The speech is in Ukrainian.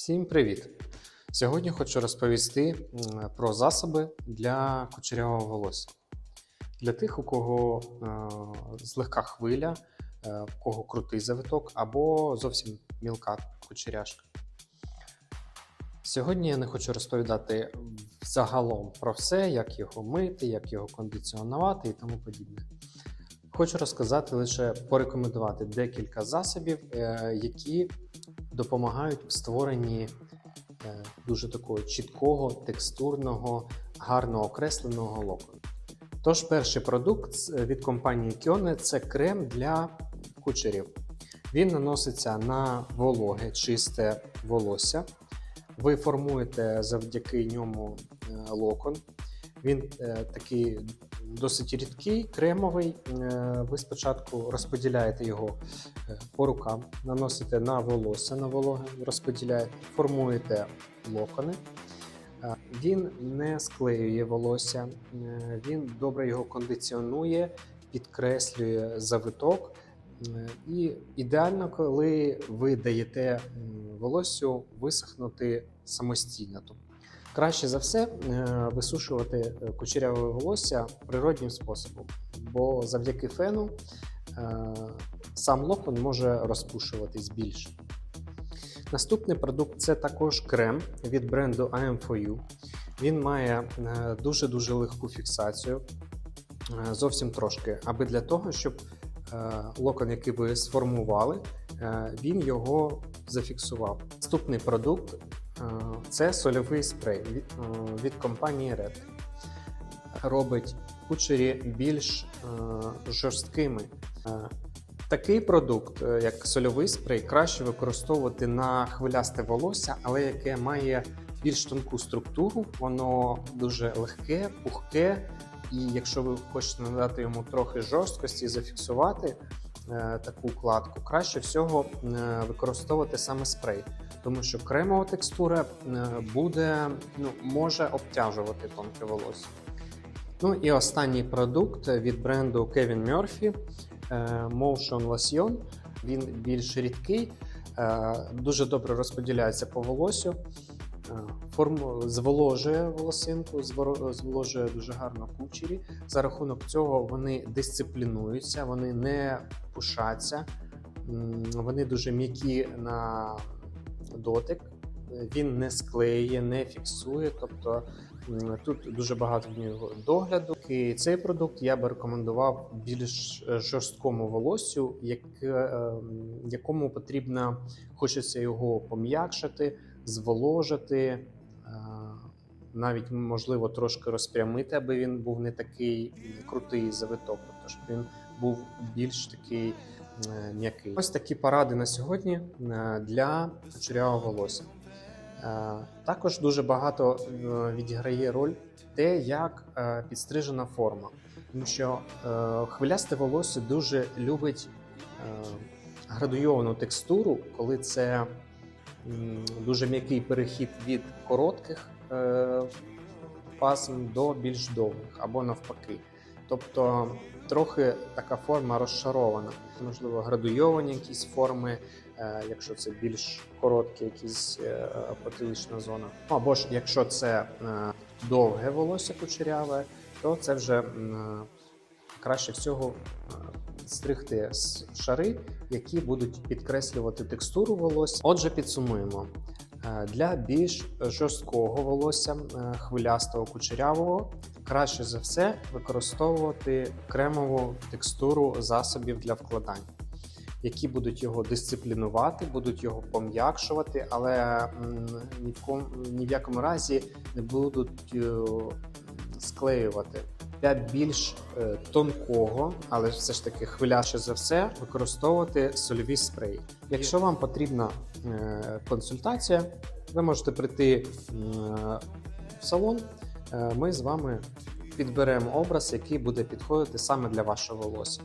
Всім привіт! Сьогодні хочу розповісти про засоби для кучерявого волосся. Для тих, у кого е, злегка хвиля, е, у кого крутий завиток або зовсім мілка кучеряшка. Сьогодні я не хочу розповідати загалом про все, як його мити, як його кондиціонувати і тому подібне. Хочу розказати лише порекомендувати декілька засобів, е, які допомагають в створенні е, дуже такого чіткого, текстурного, гарно окресленого локону. Тож, перший продукт від компанії Kione – це крем для кучерів. Він наноситься на вологе, чисте волосся. Ви формуєте завдяки ньому е, локон. Він е, такий досить рідкий, кремовий. Е, Ви спочатку розподіляєте його е, по рукам, наносите на волосся на вологе, розподіляєте, формуєте локони. Е, Він не склеює волосся, він добре його кондиціонує, підкреслює завиток. І ідеально, коли ви даєте волоссю висохнути самостійно. Краще за все е, висушувати е, кучеряве волосся природнім способом, бо завдяки фену е, сам локон може розпушуватись більше. Наступний продукт це також крем від бренду AM4U. Він має дуже-дуже легку фіксацію, зовсім трошки, аби для того, щоб локон, який ви сформували, він його зафіксував. Наступний продукт це сольовий спрей від, е, компанії Red. Робить кучері більш е, жорсткими. Е, Такий продукт, е, як сольовий спрей, краще використовувати на хвилясте волосся, але яке має більш тонку структуру, воно дуже легке, пухке, і якщо ви хочете надати йому трохи жорсткості і зафіксувати е, таку укладку, краще всього е, використовувати саме спрей, тому що кремова текстура е, буде, ну, може обтяжувати тонке волосся. Ну і останній продукт від бренду Kevin Murphy е, Motion Lotion. Він більш рідкий, е, дуже добре розподіляється по волосю, е, форму зволожує волосинку, зволожує дуже гарно кучері. За рахунок цього вони дисциплінуються, вони не пушаться, вони дуже м'які на дотик. Він не склеює, не фіксує, тобто тут дуже багато в нього догляду. І цей продукт я би рекомендував більш е, жорсткому волоссю, як, е, якому потрібно хочеться його пом'якшити, зволожити, е, навіть можливо трошки розпрямити, аби він був не такий крутий завиток, тобто щоб він був більш такий е, м'який. Ось такі поради на сьогодні е, для кучерявого волосся. Також дуже багато відіграє роль те, як підстрижена форма, тому що хвилясте волосся дуже любить градуйовану текстуру, коли це дуже м'який перехід від коротких е, пасм до більш довгих або навпаки. Тобто трохи така форма розшарована. Можливо, градуйовані якісь форми, е, якщо це більш короткі, якісь е, потилична зона. Ну, Або ж якщо це довге волосся кучеряве, то це вже краще всього стригти шари, які будуть підкреслювати текстуру волосся. Отже, підсумуємо. Е, Для більш жорсткого волосся, е, хвилястого кучерявого, краще за все використовувати кремову текстуру засобів для вкладання, які будуть його дисциплінувати, будуть його пом'якшувати, але ні в, ком, ні в якому разі не будуть е, склеювати. Для більш е, тонкого, але все ж таки хвиляще за все, використовувати сольові спреї. Якщо вам потрібна е, консультація, ви можете прийти в салон. Е, Ми з вами підберемо образ, який буде підходити саме для вашого волосся.